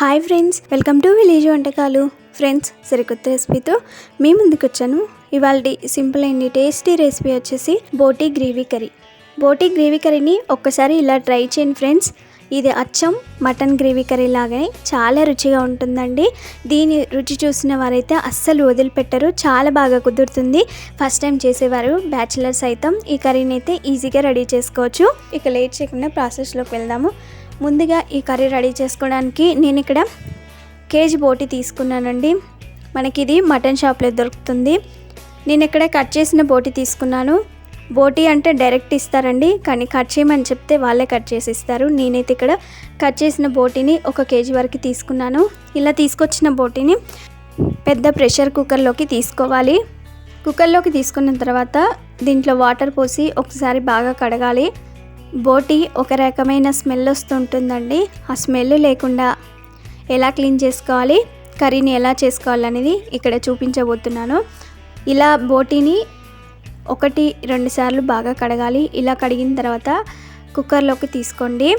Hi friends welcome to village వంటకాలు. Friends సరికొత్త రెసిపీతో మీ ముందుకు వచ్చాను. ఇవాళ సింపుల్ అండ్ టేస్టీ రెసిపీ వచ్చేసి boti gravy curry. Boti gravy కర్రీని ఒక్కసారి ఇలా ట్రై చేయండి ఫ్రెండ్స్. ఇది అచ్చం మటన్ గ్రేవీ కర్రీ లాగానే చాలా రుచిగా ఉంటుందండి. దీని రుచి చూసిన వారైతే అస్సలు వదిలిపెట్టరు చాలా బాగా కుదురుతుంది. ఫస్ట్ టైం చేసేవారు బ్యాచిలర్స్ అయితే ఈ కర్రీని అయితే ఈజీగా రెడీ చేసుకోవచ్చు. ఇక లేట్ చేయకుండా ప్రాసెస్లోకి వెళ్దాము. ముందుగా ఈ కర్రీ రెడీ చేసుకోవడానికి నేను ఇక్కడ కేజీ బోటి తీసుకున్నానండి. మనకి ఇది మటన్ షాప్లో దొరుకుతుంది. నేను ఇక్కడ కట్ చేసిన బోటి తీసుకున్నాను. బోటి అంటే డైరెక్ట్ ఇస్తారండి కానీ కట్ చేయమని చెప్తే వాళ్ళే కట్ చేసి ఇస్తారు నేనైతే ఇక్కడ కట్ చేసిన బోటిని ఒక కేజీ వరకు తీసుకున్నాను. ఇలా తీసుకొచ్చిన బోటిని పెద్ద ప్రెషర్ కుక్కర్లోకి తీసుకోవాలి. కుక్కర్లోకి తీసుకున్న తర్వాత దీంట్లో వాటర్ పోసి ఒకసారి బాగా కడగాలి. బోటి ఒక రకమైన స్మెల్ వస్తుంటుందండి. ఆ స్మెల్ లేకుండా ఎలా క్లీన్ చేసుకోవాలి కర్రీని ఎలా చేసుకోవాలనేది ఇక్కడ చూపించబోతున్నాను. ఇలా బోటీని ఒకటి రెండు సార్లు బాగా కడగాలి. ఇలా కడిగిన తర్వాత కుక్కర్లోకి తీసుకోండి.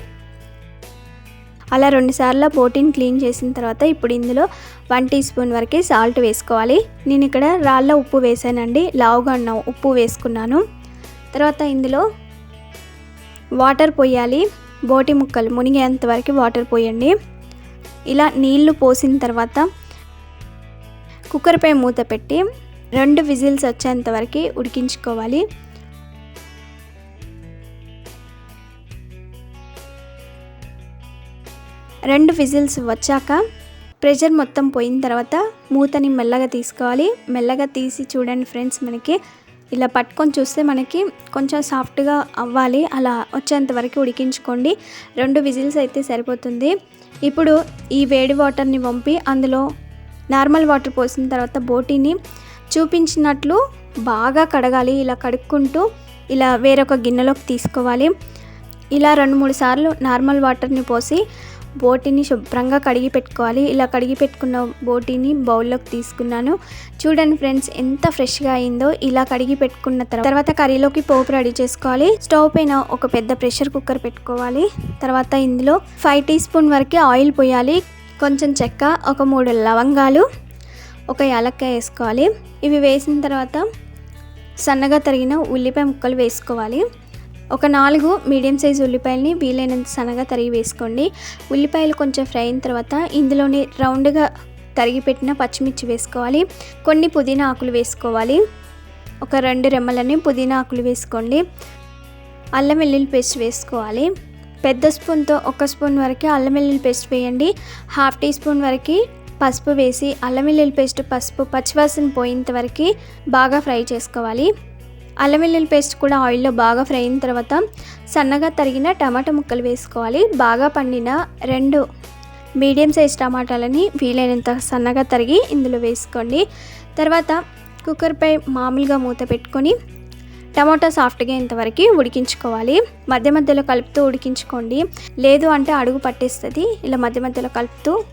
అలా రెండుసార్లు బోటీని క్లీన్ చేసిన తర్వాత ఇప్పుడు ఇందులో వన్ టీ స్పూన్ వరకే సాల్ట్ వేసుకోవాలి. నేను ఇక్కడ రాళ్ళ ఉప్పు వేసానండి. లావుగా ఉన్న ఉప్పు వేసుకున్నాను. తర్వాత ఇందులో వాటర్ పోయాలి. బోటి ముక్కలు మునిగేంత వరకు వాటర్ పోయండి. ఇలా నీళ్ళు పోసిన తర్వాత కుక్కర్పై మూత పెట్టి రెండు విజిల్స్ వచ్చేంత వరకు ఉడికించుకోవాలి. రెండు విజిల్స్ వచ్చాక ప్రెషర్ మొత్తం పోయిన తర్వాత మూతని మెల్లగా తీసుకోవాలి. మెల్లగా తీసి చూడండి ఫ్రెండ్స్ మనకి ఇలా పట్టుకొని చూస్తే మనకి కొంచెం సాఫ్ట్గా అవ్వాలి. అలా వచ్చేంత వరకు ఉడికించుకోండి. రెండు విజిల్స్ అయితే సరిపోతుంది. ఇప్పుడు ఈ వేడి వాటర్ని పంపి అందులో నార్మల్ వాటర్ పోసిన తర్వాత బోటీని చూపించినట్లు బాగా కడగాలి. ఇలా కడుక్కుంటూ ఇలా వేరొక గిన్నెలోకి తీసుకోవాలి. ఇలా రెండు మూడు సార్లు నార్మల్ వాటర్ని పోసి బోటీని శుభ్రంగా కడిగి పెట్టుకోవాలి. ఇలా కడిగి పెట్టుకున్న బోటీని బౌల్లోకి తీసుకున్నాను. చూడండి ఫ్రెండ్స్ ఎంత ఫ్రెష్గా అయిందో. ఇలా కడిగి పెట్టుకున్న తర్వాత తర్వాత కర్రీలోకి పోపు రెడీ చేసుకోవాలి. స్టవ్ పైన ఒక పెద్ద ప్రెషర్ కుక్కర్ పెట్టుకోవాలి. తర్వాత ఇందులో ఫైవ్ టీ స్పూన్ వరకు ఆయిల్ పోయాలి. కొంచెం చెక్క ఒక మూడు లవంగాలు ఒక యాలక్కాయ వేసుకోవాలి. ఇవి వేసిన తర్వాత సన్నగా తరిగిన ఉల్లిపాయ ముక్కలు వేసుకోవాలి. ఒక నాలుగు మీడియం సైజ్ ఉల్లిపాయలని వీలైనంత సన్నగా తరిగి వేసుకోండి. ఉల్లిపాయలు కొంచెం ఫ్రై అయిన తర్వాత ఇందులోని రౌండ్గా తరిగి పెట్టిన పచ్చిమిర్చి వేసుకోవాలి. కొన్ని పుదీనా ఆకులు వేసుకోవాలి. ఒక రెండు రెమ్మలని పుదీనా ఆకులు వేసుకోండి. అల్లం వెల్లుల్లి పేస్ట్ వేసుకోవాలి. పెద్ద స్పూన్తో ఒక స్పూన్ వరకు అల్లం వెల్లుల్లి పేస్ట్ వేయండి. హాఫ్ టీ స్పూన్ వరకు పసుపు వేసి అల్లం వెల్లుల్లి పేస్ట్ పసుపు పచ్చివాసన పోయేంత వరకు బాగా ఫ్రై చేసుకోవాలి. అల్లం వెల్లుల్లి పేస్ట్ కూడా ఆయిల్లో బాగా ఫ్రై అయిన తర్వాత సన్నగా తరిగిన టమాటా ముక్కలు వేసుకోవాలి. బాగా పండిన రెండు మీడియం సైజ్ టమాటాలని వీలైనంత సన్నగా తరిగి ఇందులో వేసుకోండి. తర్వాత కుక్కర్పై మామూలుగా మూత పెట్టుకొని టమాటా సాఫ్ట్గా ఇంతవరకు ఉడికించుకోవాలి. మధ్య మధ్యలో కలుపుతూ ఉడికించుకోండి. లేదు అంటే అడుగు పట్టేస్తుంది. ఇలా మధ్య మధ్యలో కలుపుతూ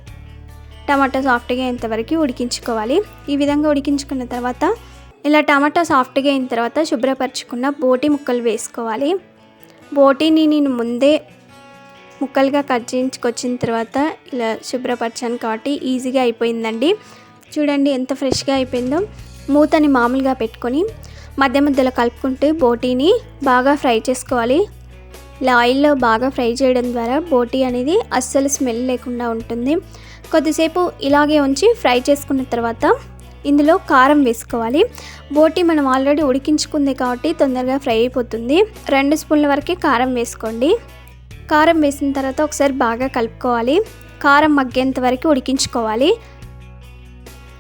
టమాటా సాఫ్ట్గా ఇంతవరకు ఉడికించుకోవాలి. ఈ విధంగా ఉడికించుకున్న తర్వాత ఇలా టమాటా సాఫ్ట్గా అయిన తర్వాత శుభ్రపరచుకున్న బోటి ముక్కలు వేసుకోవాలి. బోటీని నేను ముందే ముక్కలుగా కట్ చేయించుకొచ్చిన తర్వాత ఇలా శుభ్రపరచాను కాబట్టి ఈజీగా అయిపోయిందండి. చూడండి ఎంత ఫ్రెష్గా అయిపోయిందో. మూతని మామూలుగా పెట్టుకొని మధ్య మధ్యలో కలుపుకుంటూ బోటీని బాగా ఫ్రై చేసుకోవాలి. ఇలా ఆయిల్లో బాగా ఫ్రై చేయడం ద్వారా బోటీ అనేది అస్సలు స్మెల్ లేకుండా ఉంటుంది. కొద్దిసేపు ఇలాగే ఉంచి ఫ్రై చేసుకున్న తర్వాత ఇందులో కారం వేసుకోవాలి. బోటి మనం ఆల్రెడీ ఉడికించుకుంది కాబట్టి తొందరగా ఫ్రై అయిపోతుంది. రెండు స్పూన్ల వరకు కారం వేసుకోండి. కారం వేసిన తర్వాత ఒకసారి బాగా కలుపుకోవాలి. కారం మగ్గేంత వరకు ఉడికించుకోవాలి.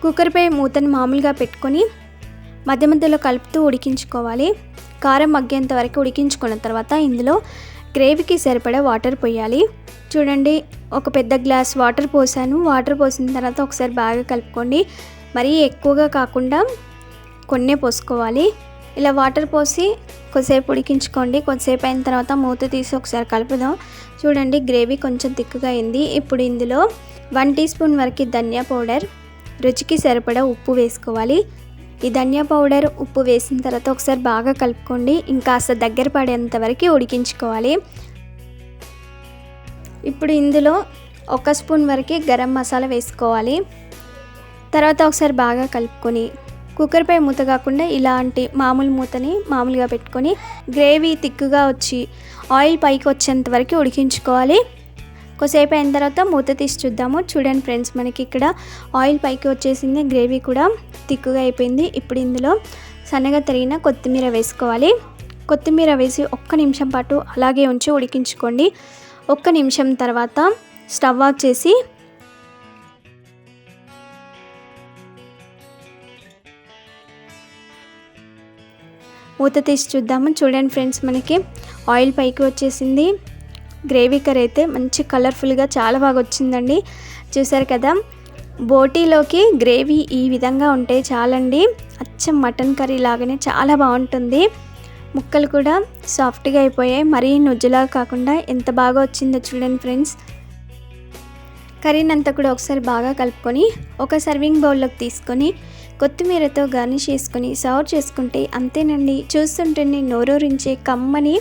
కుక్కర్పై మూతను మామూలుగా పెట్టుకొని మధ్య మధ్యలో కలుపుతూ ఉడికించుకోవాలి. కారం మగ్గేంత వరకు ఉడికించుకున్న తర్వాత ఇందులో గ్రేవీకి సరిపడా వాటర్ పోయాలి. చూడండి ఒక పెద్ద గ్లాస్ వాటర్ పోసాను. వాటర్ పోసిన తర్వాత ఒకసారి బాగా కలుపుకోండి. మరీ ఎక్కువగా కాకుండా కొన్నే పోసుకోవాలి. ఇలా వాటర్ పోసి కొద్దిసేపు ఉడికించుకోండి. కొద్దిసేపు అయిన తర్వాత మూత తీసి ఒకసారి కలుపుదాం. చూడండి గ్రేవీ కొంచెం తిక్కుగా అయింది. ఇప్పుడు ఇందులో వన్ టీ స్పూన్ వరకు ధనియా పౌడర్ రుచికి సరిపడా ఉప్పు వేసుకోవాలి. ఈ ధనియా పౌడర్ ఉప్పు వేసిన తర్వాత ఒకసారి బాగా కలుపుకోండి. ఇంకాస్త దగ్గర పడేంత వరకు ఉడికించుకోవాలి. ఇప్పుడు ఇందులో ఒక స్పూన్ వరకు గరం మసాలా వేసుకోవాలి. తర్వాత ఒకసారి బాగా కలుపుకొని కుక్కర్పై మూత కాకుండా ఇలాంటి మామూలు మూతని మామూలుగా పెట్టుకొని గ్రేవీ తిక్కుగా వచ్చి ఆయిల్ పైకి వచ్చేంత వరకు ఉడికించుకోవాలి. కొద్దిసేపు అయిన తర్వాత మూత తీసి చూద్దాము. చూడండి ఫ్రెండ్స్ మనకి ఇక్కడ ఆయిల్ పైకి వచ్చేసింది గ్రేవీ కూడా తిక్కుగా అయిపోయింది. ఇప్పుడు ఇందులో సన్నగా తరిగిన కొత్తిమీర వేసుకోవాలి. కొత్తిమీర వేసి ఒక్క నిమిషం పాటు అలాగే ఉంచి ఉడికించుకోండి. ఒక్క నిమిషం తర్వాత స్టవ్ ఆఫ్ చేసి మూత తీసి చూద్దాము. చూడండి ఫ్రెండ్స్ మనకి ఆయిల్ పైకి వచ్చేసింది. గ్రేవీ కర్రీ అయితే మంచి కలర్ఫుల్గా చాలా బాగా వచ్చిందండి. చూసారు కదా బోటీలోకి గ్రేవీ ఈ విధంగా ఉంటే చాలండి. అచ్చం మటన్ కర్రీ లాగానే చాలా బాగుంటుంది. ముక్కలు కూడా సాఫ్ట్గా అయిపోయాయి. మరీ నుజ్జులా కాకుండా ఎంత బాగా వచ్చిందో చూడండి ఫ్రెండ్స్. కర్రీని అంతా కూడా ఒకసారి బాగా కలుపుకొని ఒక సర్వింగ్ బౌల్లోకి తీసుకొని కొత్తిమీరతో గార్నిష్ చేసుకుని సర్వ్ చేసుకుంటే అంతేనండి. చూస్తుంటేనే నోరూరించే కమ్మని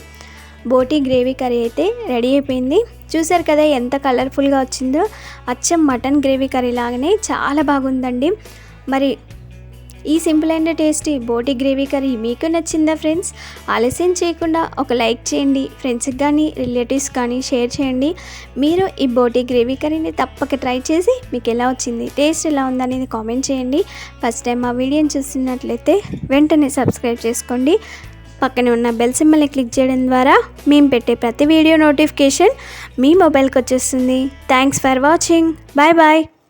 బోటీ గ్రేవీ కర్రీ అయితే రెడీ అయిపోయింది. చూసారు కదా ఎంత కలర్ఫుల్గా వచ్చిందో. అచ్చం మటన్ గ్రేవీ కర్రీ లాగానే చాలా బాగుందండి. మరి ఈ సింపుల్ అండ్ టేస్టీ బోటి గ్రేవీ కర్రీ మీకు నచ్చిందా ఫ్రెండ్స్? ఆలస్యం చేయకుండా ఒక లైక్ చేయండి. ఫ్రెండ్స్కి కానీ రిలేటివ్స్ కానీ షేర్ చేయండి. మీరు ఈ బోటి గ్రేవీ కర్రీని తప్పక ట్రై చేసి మీకు ఎలా వచ్చింది టేస్ట్ ఎలా ఉందనేది కామెంట్ చేయండి. ఫస్ట్ టైం మా వీడియోని చూస్తున్నట్లయితే వెంటనే సబ్స్క్రైబ్ చేసుకోండి. పక్కనే ఉన్న బెల్ సింబల్ని క్లిక్ చేయడం ద్వారా మేము పెట్టే ప్రతి వీడియో నోటిఫికేషన్ మీ మొబైల్కి వచ్చేస్తుంది. Thanks for watching. Bye bye.